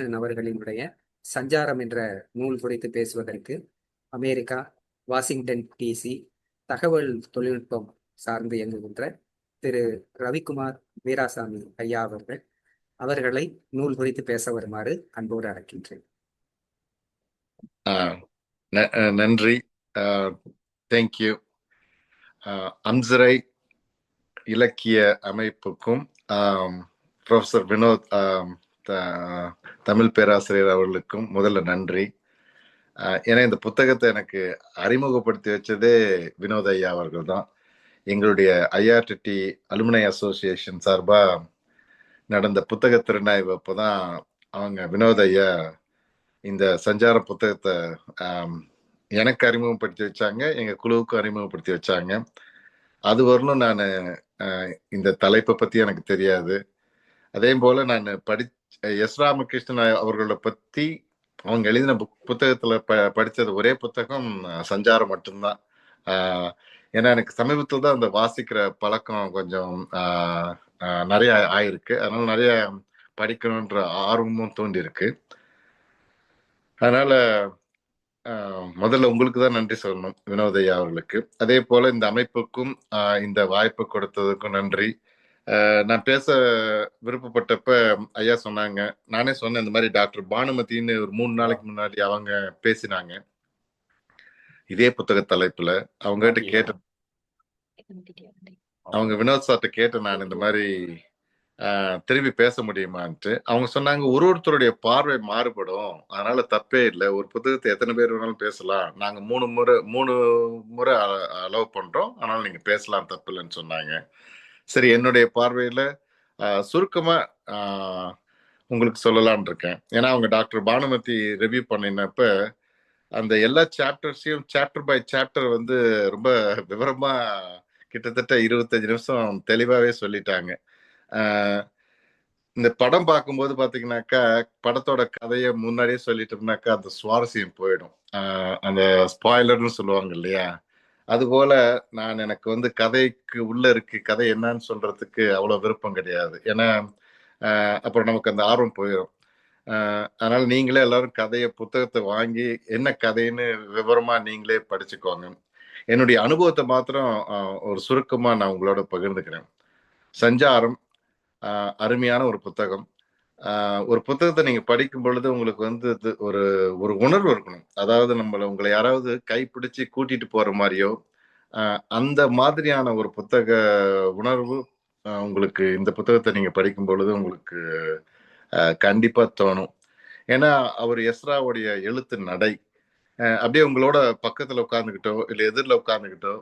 ராமகிருஷ்ணன் அவர்களினுடைய சஞ்சாரம் என்ற நூல் குறித்து பேசுவதற்கு அமெரிக்கா வாஷிங்டன் டிசி தகவல் தொழில்நுட்பம் சார்ந்து இயங்குகின்ற திரு. ரவிக்குமார் வீராசாமி ஐயா அவர்கள் அவர்களை நூல் குறித்து பேச வருமாறு அன்போடு அழைக்கின்றேன். ஆஹ் நன்றி. தேங்க்யூ அம்சரை இலக்கிய அமைப்புக்கும் ப்ரொஃபசர் வினோத் ஆம், தமிழ் பேராசிரியர் அவர்களுக்கும் முதல்ல நன்றி. ஏன்னா இந்த புத்தகத்தை எனக்கு அறிமுகப்படுத்தி வச்சதே வினோத் ஐயா அவர்கள் தான். எங்களுடைய ஐஆர்டிடி அலுமினை அசோசியேஷன் சார்பாக நடந்த புத்தக திறனாய்வு அப்போ தான் அவங்க வினோத் ஐயா இந்த சஞ்சார புத்தகத்தை எனக்கு அறிமுகப்படுத்தி வச்சாங்க எங்கள் குழுவுக்கும் அறிமுகப்படுத்தி வச்சாங்க. அது வரலும் நான் இந்த தலைப்பை பற்றி எனக்கு தெரியாது. அதே போல் நான் படி எஸ். ராமகிருஷ்ணன் அவர்களை பத்தி அவங்க எழுதின புக் புத்தகத்துல ப படிச்சது ஒரே புத்தகம் சஞ்சாரம் மட்டும்தான். ஆஹ், ஏன்னா எனக்கு சமீபத்தில் தான் அந்த வாசிக்கிற பழக்கம் கொஞ்சம் ஆஹ், நிறைய ஆயிருக்கு. அதனால நிறைய படிக்கணுன்ற ஆர்வமும் தோண்டி இருக்கு அதனால ஆஹ், முதல்ல உங்களுக்கு தான் நன்றி சொல்லணும் வினோதையா அவர்களுக்கு. அதே போல இந்த அமைப்புக்கும் இந்த வாய்ப்பு கொடுத்ததுக்கும் நன்றி. நான் பேச விருப்பப்பட்டப்ப ஐயா சொன்னாங்க. நானே சொன்னேன் இந்த மாதிரி டாக்டர் பானுமதின்னு ஒரு மூணு நாளைக்கு முன்னாடி அவங்க பேசினாங்க. இதே புத்தக தலைப்புல அவங்க கிட்ட கேட்ட அவங்க வினோத் சார்ட்ட கேட்டேன் நான் இந்த மாதிரி திரும்பி பேச முடியுமான்ட்டு. அவங்க சொன்னாங்க ஒரு ஒருத்தருடைய பார்வை மாறுபடும். அதனால தப்பே இல்லை. ஒரு புத்தகத்தை எத்தனை பேர் வேணாலும் பேசலாம். நாங்க மூணு முறை மூணு முறை அலோவ் பண்றோம். அதனால நீங்க பேசலாம் தப்பு இல்லைன்னு சொன்னாங்க. சரி என்னுடைய பார்வையில சுருக்கமா உங்களுக்கு சொல்லலாம்னு இருக்கேன். ஏன்னா அவங்க டாக்டர் பானுமதி ரிவ்யூ பண்ணினப்ப அந்த எல்லா சாப்டர்ஸையும் சாப்டர் பை சாப்டர் வந்து ரொம்ப விவரமா கிட்டத்தட்ட இருபத்தஞ்சு நிமிஷம் தெளிவாகவே சொல்லிட்டாங்க. இந்த படம் பார்க்கும்போது பார்த்தீங்கன்னாக்கா படத்தோட கதையை முன்னாடியே சொல்லிட்டோம்னாக்கா அந்த சுவாரஸ்யம் போயிடும். அந்த ஸ்பாய்லர்னு சொல்லுவாங்க இல்லையா? அதுபோல நான் எனக்கு வந்து கதைக்கு உள்ள இருக்கு கதை என்னன்னு சொல்றதுக்கு அவ்வளோ விருப்பம் கிடையாது. ஏன்னா அப்புறம் நமக்கு அந்த ஆர்வம் போயிடும் அதனால நீங்களே எல்லாரும் கதையை புத்தகத்தை வாங்கி என்ன கதைன்னு விவரமா நீங்களே படிச்சுக்கோங்க. என்னுடைய அனுபவத்தை மாத்திரம் ஒரு சுருக்கமா நான் உங்களோட பகிர்ந்துக்கிறேன். சஞ்சாரம் அருமையான ஒரு புத்தகம். ஒரு புத்தகத்தை நீங்க படிக்கும் பொழுது உங்களுக்கு வந்து இது ஒரு ஒரு உணர்வு இருக்கணும். அதாவது நம்மள உங்களை யாராவது கைப்பிடிச்சு கூட்டிட்டு போற மாதிரியோ அந்த மாதிரியான ஒரு புத்தக உணர்வு உங்களுக்கு இந்த புத்தகத்தை நீங்க படிக்கும் பொழுது உங்களுக்கு கண்டிப்பா தோணும். ஏன்னா அவர் எஸ்ராவுடைய எழுத்து நடை. அப்படியே உங்களோட பக்கத்துல உட்காந்துக்கிட்டோ இல்லை எதிரில் உட்காந்துக்கிட்டோ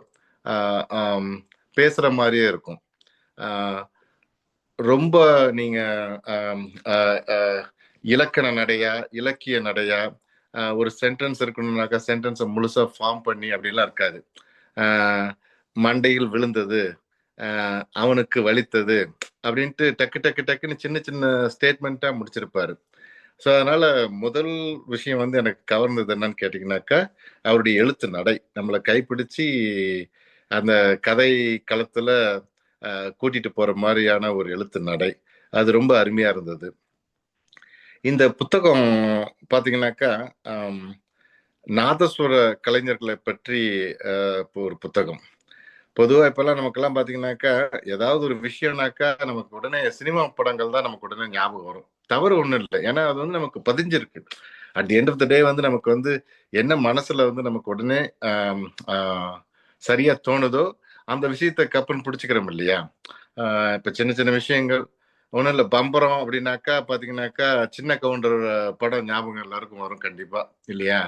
பேசுற மாதிரியே இருக்கும். ஆஹ் ரொம்ப நீங்க இலக்கண நடையா இலக்கிய நடையா ஒரு சென்டென்ஸ் இருக்கணும்னாக்கா சென்டென்ஸை முழுசா ஃபார்ம் பண்ணி அப்படிலாம் இருக்காது. மண்டையில் விழுந்தது அவனுக்கு வலித்தது அப்படின்ட்டு டக்கு டக்கு டக்குன்னு சின்ன சின்ன ஸ்டேட்மெண்ட்டாக முடிச்சிருப்பாரு. ஸோ அதனால முதல் விஷயம் வந்து எனக்கு கவர்ந்தது என்னன்னு கேட்டிங்கனாக்கா அவருடைய எழுத்து நடை. நம்மளை கைப்பிடிச்சு அந்த கதை களத்தில் கூட்டிட்டு போற மாதிரியான ஒரு எழுத்து நடை. அது ரொம்ப அருமையா இருந்தது. இந்த புத்தகம் பாத்தீங்கன்னாக்கா நாதஸ்வர கலைஞர்களை பற்றி ஆஹ் இப்போ ஒரு புத்தகம். பொதுவாக இப்பெல்லாம் நமக்கெல்லாம் பார்த்தீங்கன்னாக்கா ஏதாவது ஒரு விஷயம்னாக்கா நமக்கு உடனே சினிமா படங்கள் தான் நமக்கு உடனே ஞாபகம் வரும். தவறு ஒன்றும் இல்லை. ஏன்னா அது வந்து நமக்கு பதிஞ்சிருக்கு. At end of the day வந்து நமக்கு வந்து என்ன மனசுல வந்து நமக்கு உடனே ஆம், ஆஹ், சரியா தோணுதோ அந்த விஷயத்த கப்புன்னு பிடிச்சிக்கிறோம் இல்லையா? இப்போ இப்ப சின்ன சின்ன விஷயங்கள். ஒன்றும் இல்லை பம்பரம் அப்படின்னாக்கா பார்த்தீங்கன்னாக்கா சின்ன கவுண்டர் படம் ஞாபகம் எல்லாருக்கும் வரும் கண்டிப்பா இல்லையா?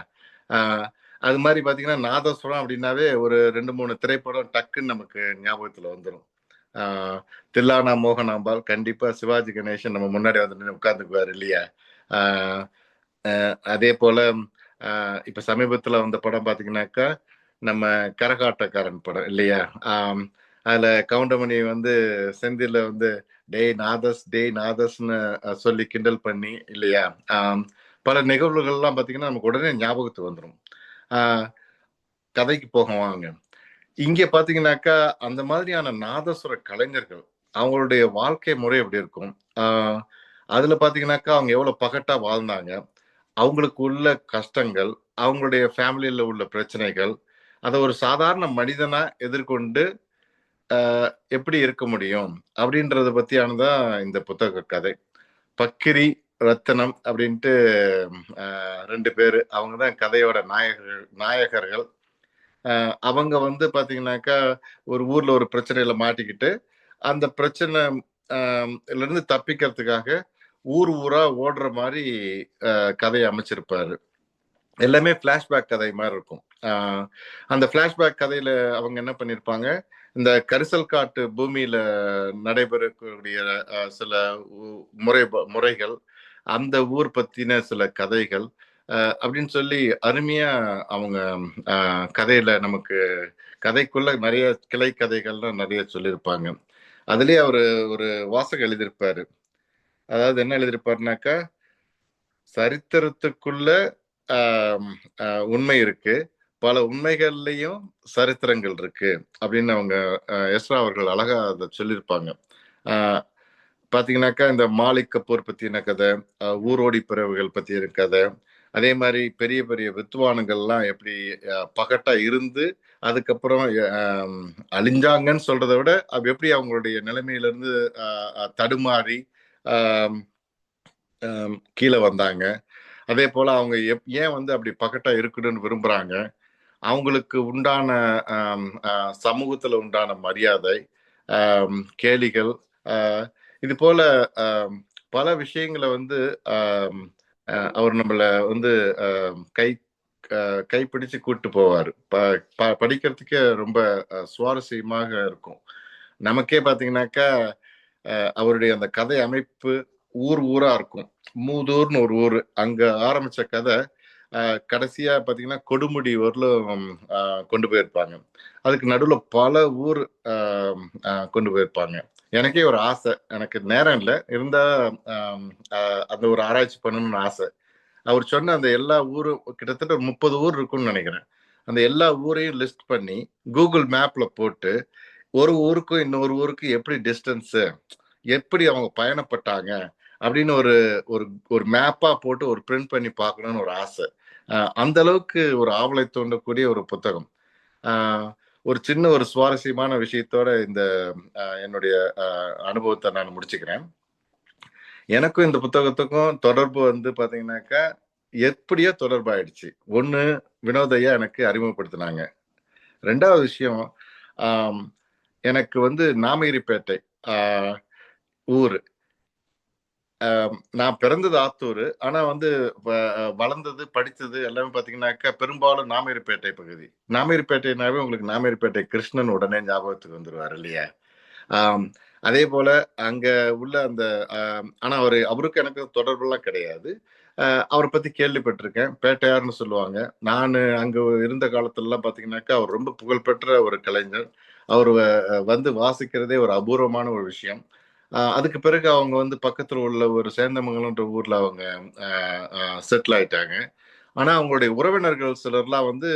அது மாதிரி பார்த்தீங்கன்னா நாதஸ்வரம் அப்படின்னாவே ஒரு ரெண்டு மூணு திரைப்படம் டக்குன்னு நமக்கு ஞாபகத்தில் வந்துடும் தில்லானா மோகனாம்பால் கண்டிப்பாக சிவாஜி கணேசன் நம்ம முன்னாடி வந்து உட்காந்துக்குவார் இல்லையா? அதே போல் இப்போ சமீபத்தில் வந்த படம் பார்த்தீங்கன்னாக்கா நம்ம கரகாட்டக்காரன் படம் இல்லையா? அதுல கவுண்டமணி வந்து செந்தில வந்து டேய் நாதஸ் டேய் நாதஸ்னு சொல்லி கிண்டல் பண்ணி இல்லையா? பல நிகழ்வுகள்லாம் பாத்தீங்கன்னா நமக்கு உடனே ஞாபகத்துக்கு வந்துடும் கதைக்கு போக வாங்க. இங்கே பாத்தீங்கன்னாக்கா அந்த மாதிரியான நாதஸ்வர கலைஞர்கள் அவங்களுடைய வாழ்க்கை முறை எப்படி இருக்கும்? ஆஹ் அதுல பாத்தீங்கன்னாக்கா அவங்க எவ்வளவு பகட்டா வாழ்ந்தாங்க? அவங்களுக்கு உள்ள கஷ்டங்கள் அவங்களுடைய ஃபேமிலியில உள்ள பிரச்சனைகள் அதை ஒரு சாதாரண மனிதனா எதிர்கொண்டு எப்படி இருக்க முடியும்? அப்படின்றத பத்தியானதான் இந்த புத்தக கதை. பக்கிரி ரத்தனம் அப்படின்ட்டு ரெண்டு பேர் அவங்க தான் கதையோட நாயகர்கள் நாயகர்கள். அவங்க வந்து பார்த்தீங்கன்னாக்கா ஒரு ஊர்ல ஒரு பிரச்சனையில மாட்டிக்கிட்டு அந்த பிரச்சனை இருந்து தப்பிக்கிறதுக்காக ஊர் ஊரா ஓடுற மாதிரி கதையை அமைச்சிருப்பாரு. எல்லாமே ஃப்ளாஷ்பேக் கதை மாதிரி இருக்கும். அந்த ஃப்ளாஷ்பேக் கதையில அவங்க என்ன பண்ணிருப்பாங்க? இந்த கரிசல் காட்டு பூமியில நடைபெறக்கூடிய ஆஹ், சில உ- முறை முறைகள் அந்த ஊர் பத்தின சில கதைகள் அப்படின்னு சொல்லி அருமையா அவங்க ஆஹ், கதையில நமக்கு கதைக்குள்ள நிறைய கிளை கதைகள்லாம் நிறைய சொல்லியிருப்பாங்க. அதுலயே அவரு ஒரு வாசகம் எழுதியிருப்பாரு. அதாவது என்ன எழுதியிருப்பாருனாக்கா சரித்திரத்துக்குள்ள ஆஹ், உண்மை இருக்கு. பல உண்மைகள்லையும் சரித்திரங்கள் இருக்கு அப்படின்னு அவங்க எஸ்ரா அவர்கள் அழகா அதை சொல்லியிருப்பாங்க. ஆஹ், பாத்தீங்கன்னாக்கா இந்த மாலிக் கபூர் பத்தின கதை ஊரோடி பிறவுகள் பத்தின கதை அதே மாதிரி பெரிய பெரிய வித்வானுங்கள்லாம் எப்படி பகட்டா இருந்து அதுக்கப்புறம் அழிஞ்சாங்கன்னு சொல்றதை விட அது எப்படி அவங்களுடைய நிலைமையில இருந்து ஆஹ், தடுமாறி கீழே வந்தாங்க. அதே போல அவங்க எப்- ஏன் வந்து அப்படி பகட்டா இருக்கணும்னு விரும்புறாங்க? அவங்களுக்கு உண்டான ஆஹ், சமூகத்துல உண்டான மரியாதை கேலிகள் ஆஹ், இது போல பல விஷயங்களை வந்து அவர் நம்மள வந்து கை ஆஹ், கைப்பிடிச்சு கூட்டு போவார். ப- ப- படிக்கிறதுக்கே ரொம்ப சுவாரஸ்யமாக இருக்கும். நமக்கே பாத்தீங்கன்னாக்கா அவருடைய அந்த கதை அமைப்பு ஊர் ஊரா இருக்கும். மூதூர்னு ஒரு ஊர். அங்க ஆரம்பிச்ச கதை கடைசியா பாத்தீங்கன்னா கொடுமுடி வரலும் கொண்டு போயிருப்பாங்க. அதுக்கு நடுவுல பல ஊர் கொண்டு போயிருப்பாங்க. எனக்கே ஒரு ஆசை. எனக்கு நேரம் இல்லை. இருந்தா அந்த ஒரு ஆராய்ச்சி பண்ணணும்னு ஆசை. அவர் சொன்ன அந்த எல்லா ஊரும் கிட்டத்தட்ட ஒரு முப்பது ஊர் இருக்கும்னு நினைக்கிறேன். அந்த எல்லா ஊரையும் லிஸ்ட் பண்ணி கூகுள் மேப்ல போட்டு ஒரு ஊருக்கும் இன்னொரு ஊருக்கு எப்படி டிஸ்டன்ஸு எப்படி அவங்க பயணப்பட்டாங்க அப்படின்னு ஒரு ஒரு ஒரு மேப்பா போட்டு ஒரு பிரிண்ட் பண்ணி பார்க்கணும்னு ஒரு ஆசை. அந்த அளவுக்கு ஒரு ஆவலை தூண்டக்கூடிய ஒரு புத்தகம். ஒரு சின்ன ஒரு சுவாரஸ்யமான விஷயத்தோட இந்த என்னுடைய அனுபவத்தை நான் முடிச்சுக்கிறேன். எனக்கும் இந்த புத்தகத்துக்கும் தொடர்பு வந்து பாத்தீங்கன்னாக்கா எப்படியோ தொடர்பாயிடுச்சு. ஒன்று வினோதையா எனக்கு அறிமுகப்படுத்தினாங்க. ரெண்டாவது விஷயம் எனக்கு வந்து நாமகிரிப்பேட்டை ஊர். நான் பிறந்தது ஆத்தூர். ஆனா வந்து வ- வளர்ந்தது படித்தது எல்லாமே பார்த்தீங்கன்னாக்கா பெரும்பாலும் நாமேரிப்பேட்டை பகுதி. நாமேரிப்பேட்டைனாவே உங்களுக்கு நாமேரிப்பேட்டை கிருஷ்ணன் உடனே ஞாபகத்துக்கு வந்துடுவார் இல்லையா? அதே போல அங்க உள்ள அந்த ஆனால் ஆனா அவரு அவருக்கு எனக்கு தொடர்புலாம் கிடையாது. ஆஹ், அவரை பத்தி கேள்விப்பட்டிருக்கேன். பேட்டையார்னு சொல்லுவாங்க. நான் அங்க இருந்த காலத்துல எல்லாம் அவர் ரொம்ப புகழ்பெற்ற ஒரு கலைஞர். அவர் வந்து வாசிக்கிறதே ஒரு அபூர்வமான ஒரு விஷயம். அதுக்கு பிறகு அவங்க வந்து பக்கத்தில் உள்ள ஒரு சேந்தமங்கலம்ன்ற ஊரில் அவங்க செட்டில் ஆயிட்டாங்க. ஆனால் அவங்களுடைய உறவினர்கள் சிலர்லாம் வந்து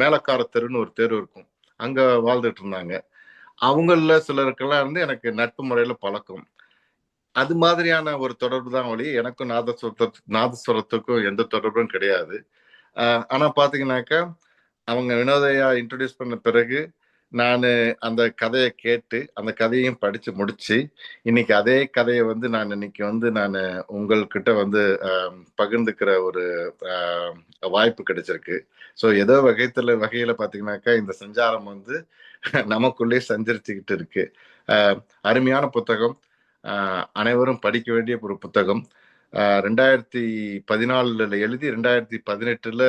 மேலக்கார தெருன்னு ஒரு தெரு இருக்கும். அங்கே வாழ்ந்துட்டு இருந்தாங்க அவங்கள சிலருக்கெல்லாம் வந்து எனக்கு நட்பு முறையில் பழக்கம். அது மாதிரியான ஒரு தொடர்பு தான் ஒளி எனக்கும் நாதஸ்வரத்து நாதஸ்வரத்துக்கும் எந்த தொடர்பும் கிடையாது. ஆனால் பார்த்தீங்கன்னாக்கா அவங்க வினோதையா இன்ட்ரடியூஸ் பண்ண பிறகு நான் அந்த கதையை கேட்டு அந்த கதையும் படித்து முடிச்சு இன்னைக்கு அதே கதையை வந்து நான் இன்னைக்கு வந்து நான் உங்கள்கிட்ட வந்து பகிர்ந்துக்கிற ஒரு வாய்ப்பு கிடைச்சிருக்கு. ஸோ ஏதோ வகைத்துல வகையில் பார்த்தீங்கன்னாக்கா இந்த சஞ்சாரம் வந்து நமக்குள்ளே சஞ்சரிச்சுக்கிட்டு இருக்கு. அருமையான புத்தகம். அனைவரும் படிக்க வேண்டிய ஒரு புத்தகம். ரெண்டாயிரத்தி பதினாலில் எழுதி ரெண்டாயிரத்தி பதினெட்டில்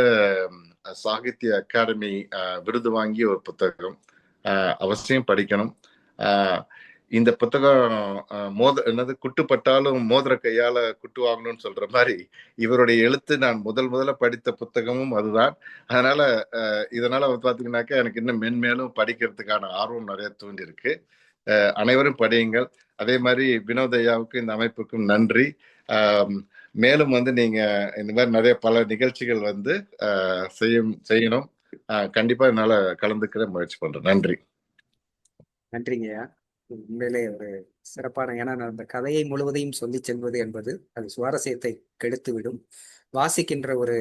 சாகித்ய அகாடமி விருது வாங்கிய ஒரு புத்தகம். அவசியம் படிக்கணும். இந்த புத்தகம் மோத என்னது குட்டுப்பட்டாலும் மோதிர கையால குட்டு வாங்கணும்னு சொல்ற மாதிரி இவருடைய எழுத்து நான் முதல் முதல்ல படித்த புத்தகமும் அதுதான். அதனால இதனால வந்து பாத்தீங்கன்னாக்கா எனக்கு இன்னும் மென்மேலும் படிக்கிறதுக்கான ஆர்வம் நிறைய தூண்டி இருக்கு அனைவரும் படியுங்கள். அதே மாதிரி வினோதையாவுக்கும் இந்த அமைப்புக்கும் நன்றி. மேலும் வந்து நீங்க இந்த மாதிரி நிறைய பல நிகழ்ச்சிகள் வந்து செய்யும் செய்யணும். கண்டிப்பா என்னால கலந்துக்கிற முயற்சி பண்றேன். நன்றி. நன்றிங்கய்யா. உண்மையிலே ஒரு சிறப்பான ஏன்னா அந்த கதையை முழுவதையும் சொல்லி செல்வது என்பது அது சுவாரஸ்யத்தை கெடுத்து விடும் வாசிக்கின்ற ஒரு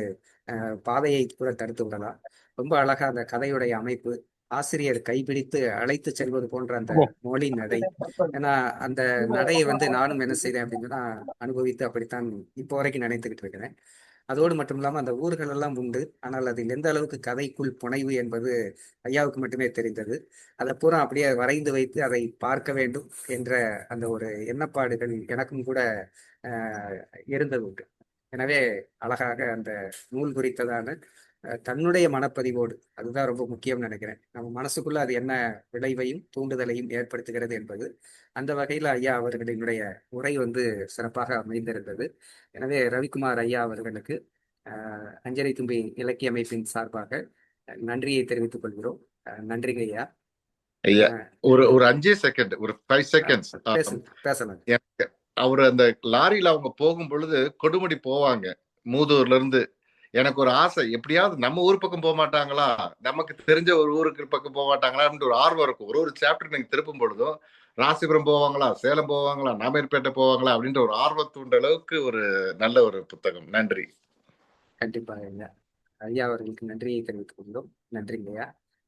அஹ், பாதையை கூட தடுத்து விடலாம். ரொம்ப அழகா அந்த கதையுடைய அமைப்பு ஆசிரியர் கைப்பிடித்து அழைத்து செல்வது போன்ற அந்த மொழி நடை. ஏன்னா அந்த நடையை வந்து நானும் என்ன செய்தேன் அப்படின்னு சொன்னா அனுபவித்து அப்படித்தான் இப்போ வரைக்கும் நினைத்துக்கிட்டு இருக்கிறேன். அதோடு மட்டும் இல்லாமல் அந்த ஊர்கள் எல்லாம் உண்டு. ஆனால் அதில் எந்த அளவுக்கு கதைக்குள் புனைவு என்பது ஐயாவுக்கு மட்டுமே தெரிந்தது. அதை பூரா அப்படியே வரைந்து வைத்து அதை பார்க்க வேண்டும் என்ற அந்த ஒரு எண்ணப்பாடுகள் எனக்கும் கூட ஆஹ், இருந்தது உண்டு. எனவே அழகாக அந்த நூல் குறித்ததான தன்னுடைய மனப்பதிவோடு. அதுதான் ரொம்ப முக்கியம்னு நினைக்கிறேன். நம்ம மனசுக்குள்ள அது என்ன விளைவையும் தூண்டுதலையும் ஏற்படுத்துகிறது என்பது. அந்த வகையில் ஐயா அவர்களினுடைய உரை வந்து சிறப்பாக அமைந்திருந்தது. எனவே ரவிக்குமார் ஐயா அவர்களுக்கு அஞ்சலி தும்பி இலக்கிய அமைப்பின் சார்பாக நன்றியை தெரிவித்துக் கொள்கிறோம். நன்றிங்க ஐயா. ஒரு ஒரு அஞ்சே செகண்ட் ஒரு ஃபைவ் செகண்ட்ஸ் பேச பேசலாம் அவர் அந்த லாரியில அவங்க போகும் பொழுது கொடுமுடி போவாங்க. மூதூர்ல இருந்து எனக்கு ஒரு ஆசை எப்படியாவது நம்ம ஊர் பக்கம் போக மாட்டாங்களா? நமக்கு தெரிஞ்ச ஒரு ஊருக்கு பக்கம் போக மாட்டாங்களா அப்படின்ற ஒரு ஆர்வம் இருக்கும். ஒரு ஒரு சாப்டர் நீங்க திருப்பும் பொழுதும் ராசிபுரம் போவாங்களா சேலம் போவாங்களா நாமேற்பேட்டை போவாங்களா அப்படின்ற ஒரு ஆர்வத்தூண்ட அளவுக்கு ஒரு நல்ல ஒரு புத்தகம். நன்றி. கண்டிப்பாக ஐயா. ஐயா அவர்களுக்கு நன்றியை தெரிவித்துக் கொண்டோம் நன்றிங்க ஐயா.